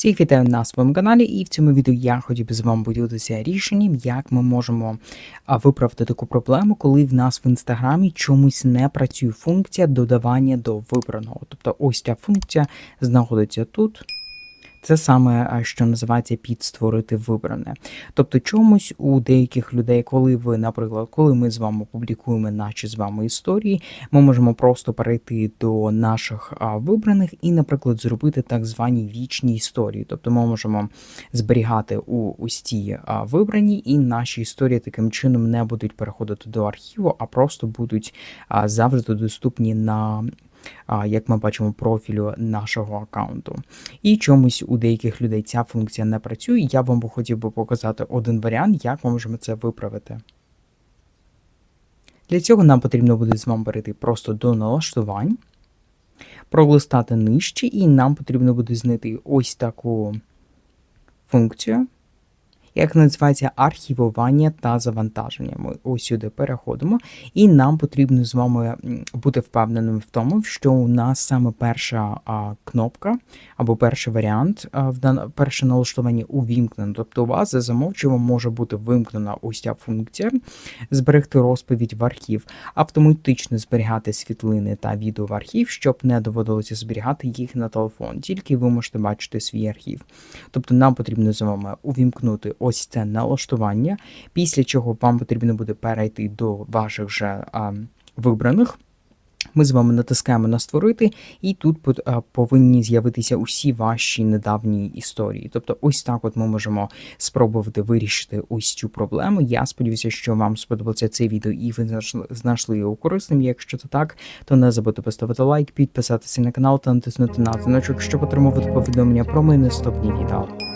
Всіх вітаю на своєму каналі, і в цьому відео я хотів би з вами поділитися рішенням, як ми можемо виправити таку проблему, коли в нас в інстаграмі чомусь не працює функція додавання до вибраного. Тобто ось ця функція знаходиться тут. Це саме що називається підстворити вибране. Тобто, чомусь у деяких людей, коли ви, наприклад, коли ми з вами публікуємо наші з вами історії, ми можемо просто перейти до наших вибраних і, наприклад, зробити так звані вічні історії. Тобто, ми можемо зберігати у ось а, вибрані, і наші історії таким чином не будуть переходити до архіву, а просто будуть завжди доступні на. Як ми бачимо, профілю нашого аккаунту. І чомусь у деяких людей ця функція не працює. Я вам хотів би показати один варіант, як ми можемо це виправити. Для цього нам потрібно буде з вами перейти просто до налаштувань, пролистати нижче, і нам потрібно буде знайти ось таку функцію, як називається архівування та завантаження. Ми ось сюди переходимо, і нам потрібно з вами бути впевненим в тому, що у нас саме перша а, кнопка або перший варіант а, в дан... перше налаштування увімкнено. Тобто у вас за замовчуванням може бути вимкнена ось ця функція зберегти розповідь в архів, автоматично зберігати світлини та відео в архів, щоб не доводилося зберігати їх на телефон. Тільки ви можете бачити свій архів. Тобто нам потрібно з вами увімкнути ось це налаштування, після чого вам потрібно буде перейти до ваших же а, вибраних. Ми з вами натискаємо на створити, і тут повинні з'явитися усі ваші недавні історії. Тобто, ось так от ми можемо спробувати вирішити ось цю проблему. Я сподіваюся, що вам сподобалося це відео і ви знайшли- його корисним. Якщо це так, то не забудьте поставити лайк, підписатися на канал та натиснути на дзвіночок, щоб отримувати повідомлення про мої наступні відео.